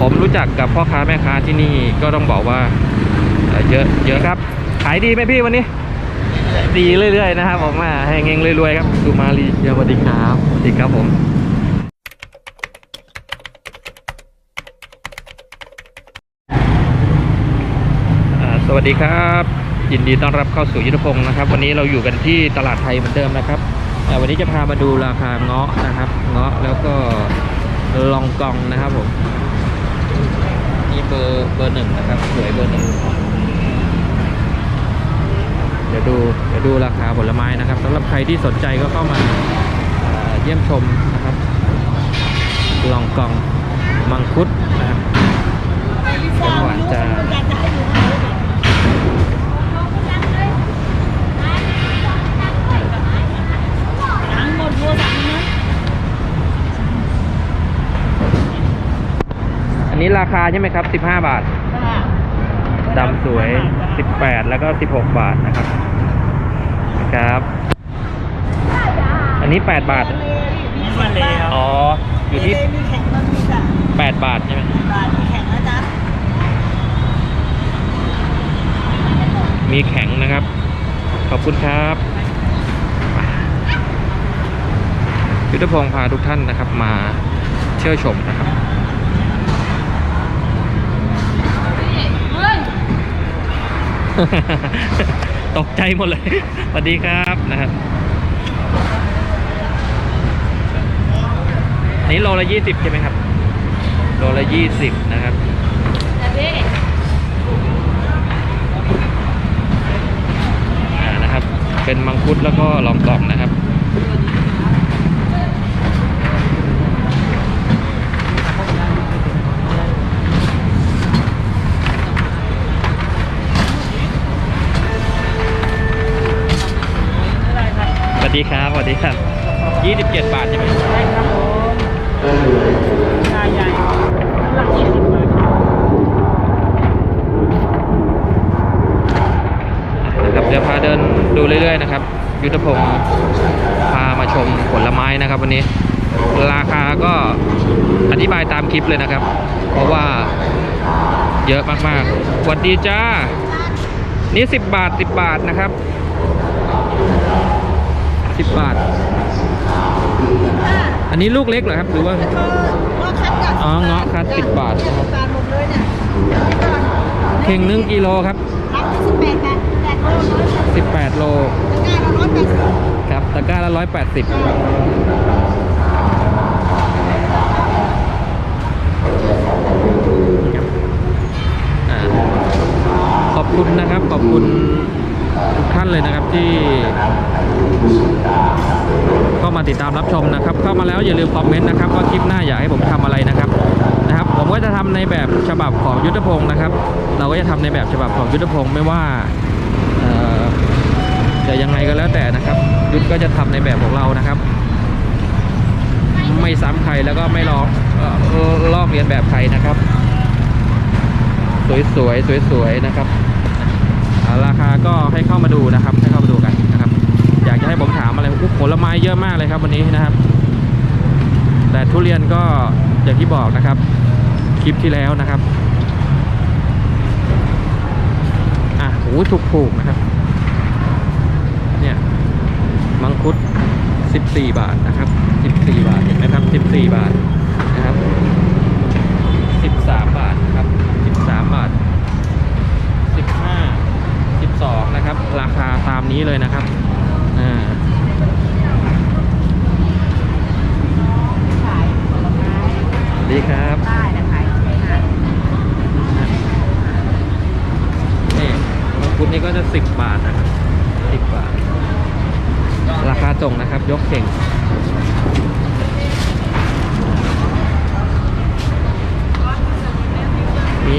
ผมรู้จักกับพ่อค้าแม่ค้าที่นี่ก็ต้องบอกว่าเยอะเยอะครับ ขายดีไหมพี่วันนี้ ดีเรื่อยๆนะครับผมมาให้เงงรวยๆครับดูมาลีสวัสดีครับสวัสดีครับผมสวัสดีครับยินดีต้อนรับเข้าสู่ยุทธพงศ์นะครับ วันนี้เราอยู่กันที่ตลาดไทยเหมือนเดิมนะครับอ่วันนี้จะพามาดูราคาเงาะนะครับ เงาะแล้วก็ลองกองนะครับผม นี้เบอร์เบอร์หนึ่งนะครับสวยเบอร์หนึ่งเดี๋ยวดูเดี๋ยวดูราคาผลไม้นะครับสำหรับใครที่สนใจก็เข้ามาเยี่ยมชมนะครับลองกองมังคุดนะครับหวานจะ หมดโทรศัพท์นะ อันนี้ ราคาใช่ไหมครับ 15 บาทดำสวย 18 แล้วก็ 16 บาทนะครับครับ อันนี้ 8 บาท นี่มาแล้วอ๋อ อยู่ที่ มีแข่งมันมีจ้ะ8 บาทใช่ไหมบาทมีแข่งนะจ๊ะมีแข็งนะครับ ขอบคุณครับยุทธพงศ์พาทุกท่านนะครับมาเที่ยวชมนะครับ ตกใจหมดเลยสวัสดีครับนะครับนี้โลละยี่สิบใช่ไหมครับโลละยี่สิบนะครับอ่านะครับ เป็นมังคุดแล้วก็ลองกล่องนะครับ สวัส ดีครับสวัสดีครับ 27 บาทใช่ไหมใช่ครับผมชายใหญ่หลักยี่สิบบาทนะครับเดี๋ยวพาเดินดูเรื่อยๆนะครับ ยุทธพงศ์พามาชมผลไม้นะครับวันนี้ ราคาก็อธิบายตามคลิปเลยนะครับ เพราะว่าเยอะมากๆสวัสดีจ้า นี่ 10 บาท 10 บาทนะครับ 10บาท อันนี้ลูกเล็กเหรอครับหรือว่าเออเงาะคัดกับอ๋อเงาะคัด10บาทสิบบาทหมดเลยเนี่ยนี่ก่อนเข่งหนึ่งกิโลครับรับที่สิบแปดบาทแปดโลร้อย18โลตะกร้าละร้อยแปดสิบครับตะกร้าละ180อ่าขอบคุณนะครับ ขอบคุณ ทุกท่านเลยนะครับที่เข้ามาติดตามรับชมนะครับ เข้ามาแล้วอย่าลืมคอมเมนต์นะครับว่าคลิปหน้าอยากให้ผมทำอะไรนะครับนะครับ ผมก็จะทำในแบบฉบับของยุทธพงศ์นะครับ เราก็จะทำในแบบฉบับของยุทธพงศ์ไม่ว่าจะยังไงก็แล้วแต่นะครับ ยุทธก็จะทำในแบบของเรานะครับ ไม่ซ้ำใครแล้วก็ไม่ลอกเลอกเรียนแบบใครนะครับ สวยๆสวยๆนะครับ ราคาก็ให้เข้ามาดูนะครับ ให้เข้ามาดูกันนะครับ อยากจะให้ผมถามอะไรผลไม้เยอะมากเลยครับวันนี้นะครับ แต่ทุเรียนก็อย่างที่บอกนะครับ คลิปที่แล้วนะครับอะโอ้ถูกๆนะครับ เนี่ยมังคุด 14 บาทนะครับ 14 บาทเห็นไหมครับ 14 บาทนะครับ 13 บาทครับ 13 บาท 15 12 นะครับ ราคาตามนี้เลยนะครับอ่าดีครับนี่มังคุดนี่ก็จะ 10 บาทนะครับ 10 บาท ราคาส่งนะครับ ยกเข่งมี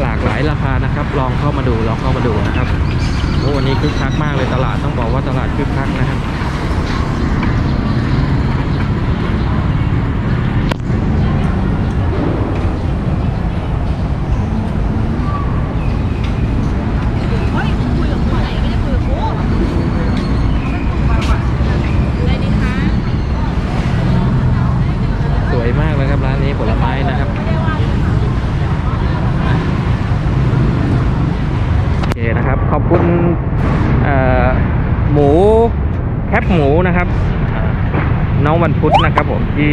หลากหลายราคานะครับ ลองเข้ามาดู ลองเข้ามาดูนะครับ คึกคักมากเลยตลาดต้องบอกว่าตลาดคึกคักนะครับ เฮ้ยคุยกับคนไหนไม่ได้คุยกับกูอะไรดีคะ สวยมากเลยครับร้านนี้ผลไม้นะครับ ไม่ได้ว่า ที่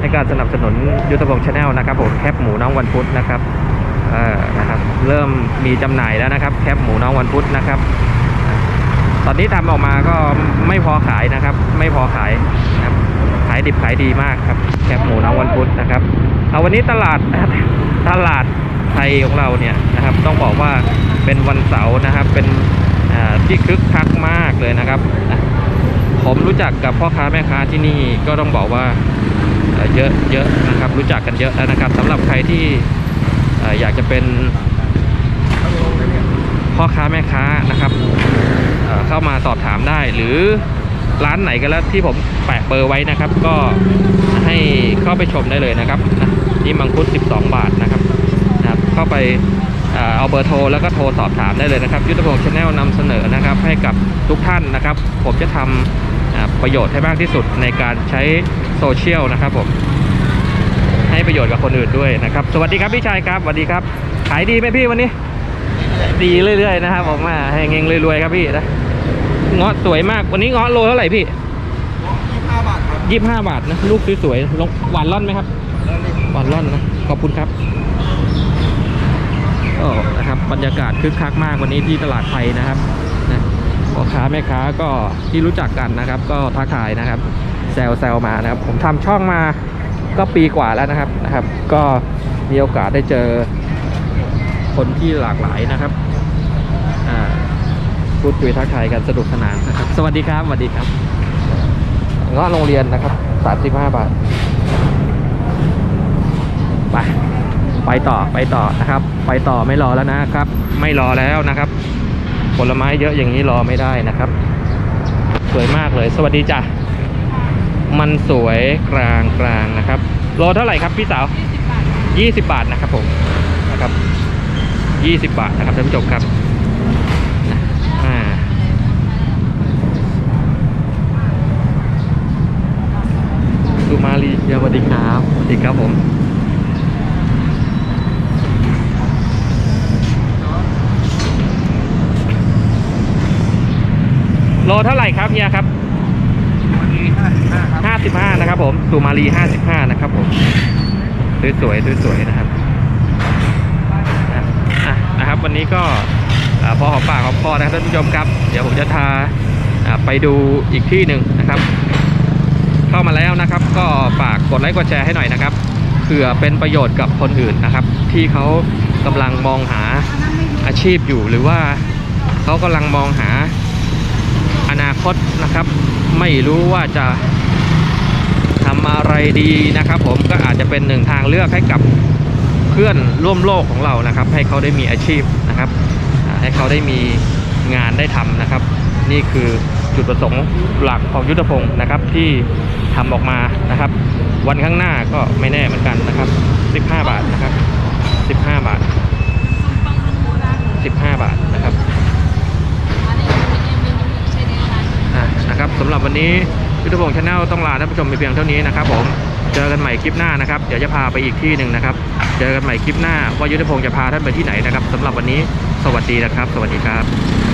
ให้การสนับสนุนยุทธพงศ์ชาแนลนะครับผมแคปหมูน้องวันพุธนะครับเออนะครับ เริ่มมีจำหน่ายแล้วนะครับ แคปหมูน้องวันพุธนะครับ ตอนนี้ทำออกมาก็ไม่พอขายนะครับ ไม่พอขายนะครับขายดิบขายดีมากครับ แคบหมูน้องวันพุธนะครับเอาวันนี้ตลาดตลาดไทยของเราเนี่ยนะครับ ต้องบอกว่าเป็นวันเสาร์นะครับ เป็นอ่าที่คึกคักมากเลยนะครับ ผมรู้จักกับพ่อค้าแม่ค้าที่นี่ก็ต้องบอกว่าเยอะเยอะนะครับรู้จักกันเยอะแล้วนะครับสำหรับใครที่อยากจะเป็นพ่อค้าแม่ค้านะครับเข้ามาสอบถามได้ หรือร้านไหนก็แล้วที่ผมแปะเบอร์ไว้นะครับ ก็ให้เข้าไปชมได้เลยนะครับนะนี่มังคุด 12 บาทนะครับนะครับ เข้าไป เอาเบอร์โทรแล้วก็โทรสอบถามได้เลยนะครับ ยุทธพงศ์ชาแนลนำเสนอนะครับ ให้กับทุกท่านนะครับ ผมจะทำประโยชน์ให้มากที่สุดในการใช้โซเชียลนะครับผมให้ประโยชน์กับคนอื่นด้วยนะครับ สวัสดีครับพี่ชายครับสวัสดีครับ ขายดีไหมพี่วันนี้ ดีเรื่อยๆนะครับผมอ่าให้เงงรวยๆครับพี่นะเงาะสวยมากวันนี้เงาะโลเท่าไหร่พี่25บาทครับยี่ห้าบาทนะลูกสวยๆลงหวานร่อนไหมครับหวานร่อนนะขอบคุณครับ ก็นะครับบรรยากาศคึกคักมากวันนี้ที่ตลาดไทยนะครับนะพ่อค้าแม่ค้าก็ที่รู้จักกันนะครับ ก็ทักทายนะครับแซวแซวมานะครับ ผมทำช่องมาก็ปีกว่าแล้วนะครับนะครับ ก็มีโอกาสได้เจอคนที่หลากหลายนะครับพูดคุยทักทายกันสนุกสนานนะครับ สวัสดีครับสวัสดีครับเงาะโรงเรียนนะครับสามสิบห้าบาทไป ไปต่อไปต่อนะครับ ไปต่อไม่รอแล้วนะครับ ไม่รอแล้วนะครับ ผลไม้เยอะอย่างนี้รอไม่ได้นะครับ สวยมากเลย สวัสดีจ้ะมันสวยกลางกลางนะครับโลเท่าไหร่ครับพี่สาว20 บาทนะครับผมนะครับ20 บาทนะครับท่านผู้ชมครับอ่าสุมาลีสวัสดีครับสวัสดีครับผม โลเท่าไหร่ครับเฮียครับวันนี้55ครับห้าสิบห้านะครับผมสุมาลีห้าสิบห้านะครับผมสวยๆสวยๆนะครับอะอะนะครับ วันนี้ก็อ่าพอหอมปากหอมคอนะครับท่านผู้ชมครับ เดี๋ยวผมจะพาอ่าไปดูอีกที่หนึ่งนะครับ เข้ามาแล้วนะครับ ก็ฝากกดไลค์กดแชร์ให้หน่อยนะครับเผื่อเป็นประโยชน์กับคนอื่นนะครับ ที่เขากำลังมองหาอาชีพอยู่หรือว่าเขากำลังมองหา อนาคตนะครับ ไม่รู้ว่าจะทำอะไรดีนะครับ ผมก็อาจจะเป็นหนึ่งทางเลือกให้กับเพื่อนร่วมโลกของเรานะครับ ให้เขาได้มีอาชีพนะครับ ให้เขาได้มีงานได้ทำนะครับ นี่คือจุดประสงค์หลักของยุทธพงศ์นะครับ ที่ทำออกมานะครับ วันข้างหน้าก็ไม่แน่เหมือนกันนะครับ 15 บาทนะครับ 15 บาท 15 บาทนะครับ อะนะครับ สำหรับวันนี้ยุทธพงศ์ชาแนลต้องลาท่านผู้ชมไปเพียงเท่านี้นะครับผมเจอกันใหม่คลิปหน้านะครับเดี๋ยวจะพาไปอีกที่หนึ่งนะครับ เจอกันใหม่คลิปหน้าว่ายุทธพงศ์จะพาท่านไปที่ไหนนะครับสำหรับวันนี้สวัสดีนะครับ สวัสดีครับ